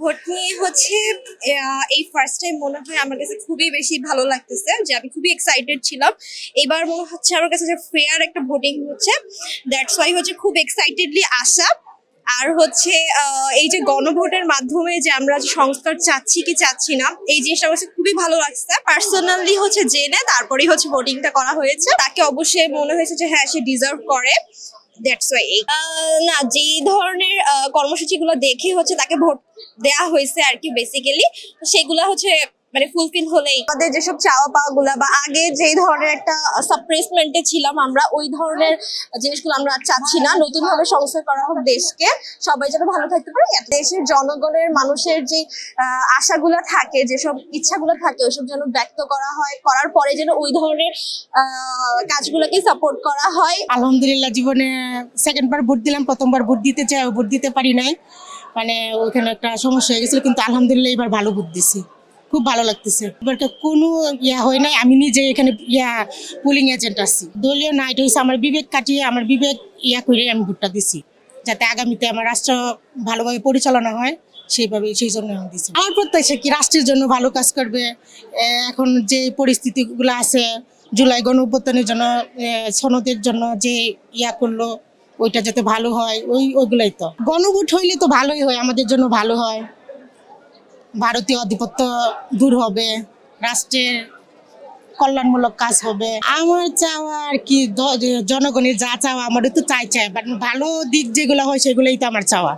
Vote নিয়ে হচ্ছে এই ফার্স্ট টাইম মনে হয় আমার কাছে খুবই বেশি ভালো লাগতেছে যে আমি খুবই এক্সাইটেড ছিলাম। এবার মনে হচ্ছে আমার কাছে যে ফেয়ার একটা ভোটিং হচ্ছে। দ্যাটস ওয়াই হচ্ছে খুব এক্সাইটেডলি আসা। আর হচ্ছে এই যে গণভোটের মাধ্যমে যে আমরা যে সংস্কার চাচ্ছি কি চাচ্ছি না, এই জিনিসটা কাছে খুবই ভালো লাগছে। পার্সোনালি হচ্ছে জেনে তারপরেই হচ্ছে ভোটিংটা করা হয়েছে। তাকে অবশ্যই মনে হয়েছে যে হ্যাঁ সে ডিজার্ভ করে। দ্যাটস ওয়াই না, যেই ধরনের কর্মসূচিগুলো দেখে হচ্ছে তাকে ভোট দেয়া হয়েছে আর কি বেসিক্যালি সেগুলো হচ্ছে মানে ফুলফিল হলেই। আমাদের যেসব চাওয়া পাওয়া গুলা বা আগে যেই ধরনের একটা সাপ্রেসমেন্টে ছিলাম আমরা ওই ধরনের জিনিসগুলো আমরা আর চাচ্ছি না। নতুন ভাবে সংস্কার করা হোক দেশকে সবাই যেন ভালো থাকতে পারে। দেশের জনগণের মানুষের যে আহ, আশাগুলো থাকে যেসব ইচ্ছাগুলো থাকে ওইসব যেন ব্যক্ত করা হয় করার পরে যেন ওই ধরনের আহ, কাজগুলোকে সাপোর্ট করা হয়। আলহামদুলিল্লাহ জীবনে সেকেন্ড বার ভোট দিলাম প্রথমবার ভোট দিতে চাই ভোট দিতে পারি নাই। মানে ওখানে একটা সমস্যা হয়ে গেছিল কিন্তু আলহামদুলিল্লাহ এবার ভালো ভোট দিছি। খুব ভালো লাগতেছে। এবার তো কোনো ইয়া হয় নাই, আমি নিজে এখানে ইয়া পুলিং এজেন্ট আছি। দলীয় না এটা হচ্ছে আমার বিবেক কাটিয়ে, আমার বিবেক ইয়া করে আমি ভোটটা দিছি, যাতে আগামীতে আমার রাষ্ট্র ভালোভাবে পরিচালনা হয় সেইভাবে সেই জন্য আমি দিছি। আমার প্রত্যাশা কি, রাষ্ট্রের জন্য ভালো কাজ করবে এখন যে পরিস্থিতিগুলো আছে, জুলাই গণ অভ্যুত্থানের জন্য সনদের জন্য যে ইয়া করল, ওইটা যাতে ভালো হয়, ওই, ওইগুলাই তো। গণভোট হইলে তো ভালোই হয়, আমাদের জন্য ভালো হয়। ভারতীয় আধিপত্য দূর হবে, রাষ্ট্রের কল্যাণমূলক কাজ হবে। আমার চাওয়া আর কি জনগণের যা চাওয়া আমারও তো চাই চাই বাট ভালো দিক যেগুলো হয় সেগুলোই তো আমার চাওয়া।